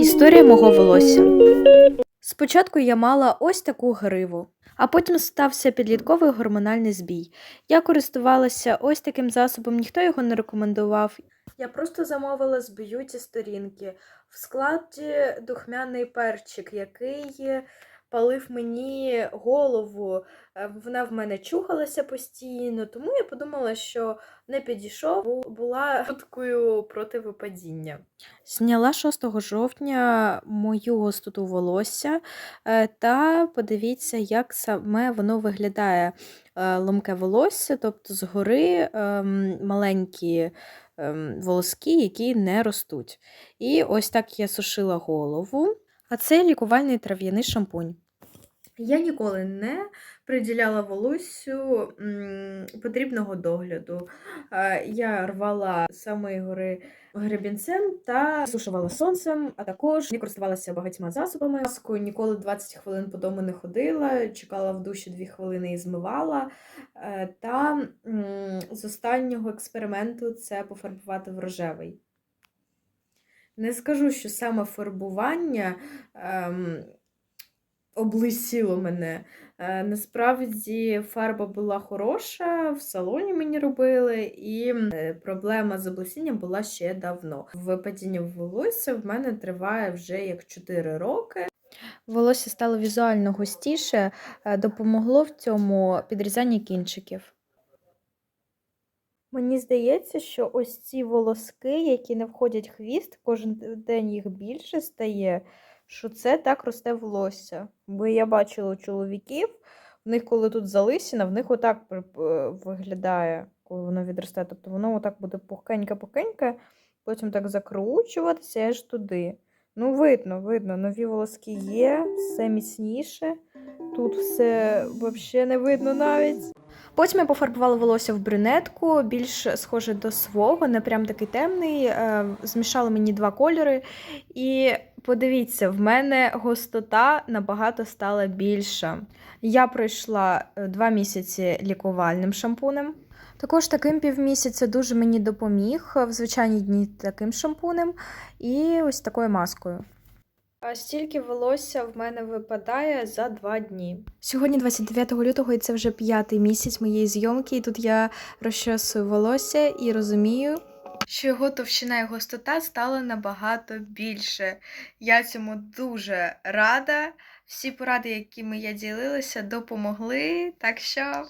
Історія мого волосся. Спочатку я мала ось таку гриву, а потім стався підлітковий гормональний збій. Я користувалася ось таким засобом, ніхто його не рекомендував. Я просто замовила з б'юті сторінки в складі духмяний перчик, який палив мені голову. Е, Вона в мене чухалася постійно, тому я подумала, що не підійшов, бу- була шуткою проти випадіння. Зняла 6 жовтня мою густоту волосся е, та подивіться, як саме воно виглядає. Е, Ломке волосся, тобто згори ем, маленькі ем, волоски, які не ростуть. І ось так я сушила голову. А це лікувальний трав'яний шампунь. Я ніколи не приділяла волоссю потрібного догляду. Я рвала самої гори гребінцем та сушувала сонцем, а також не користувалася багатьма засобами. Маскою ніколи 20 хвилин по дому не ходила, чекала в душі 2 хвилини і змивала. Е, Та з останнього експерименту це пофарбувати в рожевий. Не скажу, що саме фарбування ем, облисіло мене. Е, насправді фарба була хороша, в салоні мені робили, і е, проблема з облесінням була ще давно. Випадіння волосся в мене триває вже як 4 роки. Волосся стало візуально густіше, е, допомогло в цьому підрізання кінчиків. Мені здається, що ось ці волоски, які не входять в хвіст, кожен день їх більше стає, що це так росте волосся. Бо я бачила у чоловіків, в них, коли тут залисіна, в них отак е, виглядає, коли воно відросте. Тобто воно отак буде пухкеньке-пухкеньке, потім так закручуватися аж туди. Ну, видно, видно, нові волоски є, все міцніше. Тут все взагалі не видно навіть. Потім я пофарбувала волосся в брюнетку, більш схоже до свого, не прям такий темний. Е, Змішала мені два кольори. І подивіться, в мене густота набагато стала більша. Я пройшла е, два місяці лікувальним шампунем. Також таким півмісяця дуже мені допоміг е, в звичайні дні таким шампунем і ось такою маскою. Стільки волосся в мене випадає за два дні. Сьогодні 29 лютого, і це вже п'ятий місяць моєї зйомки. І тут я розчесую волосся і розумію, що його товщина і густота стала набагато більше. Я цьому дуже рада. Всі поради, якими я ділилася, допомогли. Так що